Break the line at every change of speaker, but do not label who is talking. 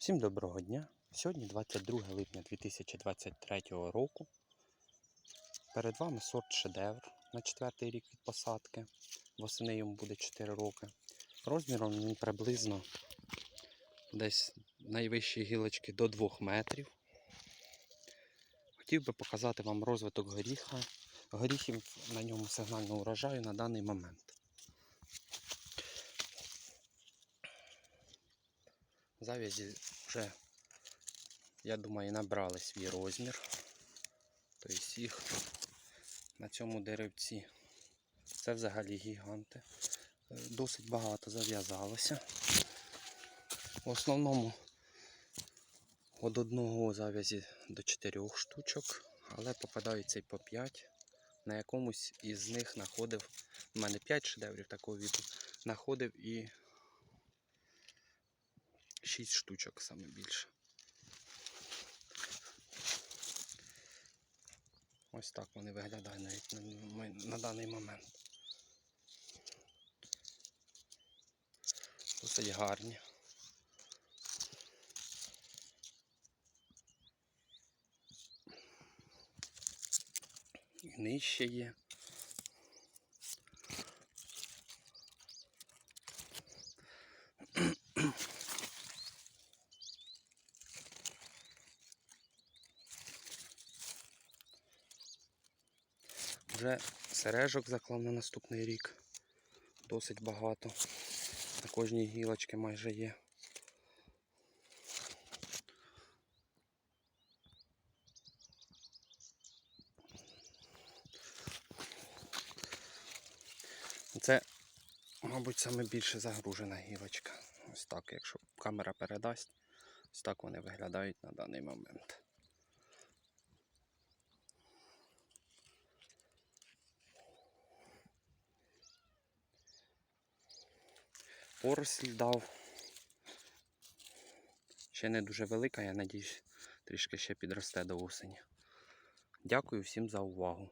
Всім доброго дня! Сьогодні 22 липня 2023 року. Перед вами сорт шедевр на четвертий рік від посадки. Восени йому буде 4 роки. Розміром він приблизно десь найвищі гілочки до 2 метрів. Хотів би показати вам розвиток горіха. Горіхів на ньому сигнального урожаю на даний момент. Завязі вже, я думаю, набрали свій розмір. Тобто їх на цьому деревці це взагалі гіганти. Е, Досить багато зав'язалося. В основному від одного зав'язі до чотирьох штучок, але попадаються і по 5. На якомусь із них знаходив, у мене 5 шедеврів такого віду, знаходив і 6 штучок саме більше. Ось так вони виглядають навіть на, на, даний момент. Досить гарні. І нижче є. Вже сережок заклав на наступний рік. Досить багато. На кожній гілочці майже є. Це, мабуть, саме більше загружена гілочка. Ось так, якщо камера передасть, ось так вони виглядають на даний момент. Поросль дав. Ще не дуже велика, я надіюсь, трішки ще підросте до осені. Дякую всім за увагу.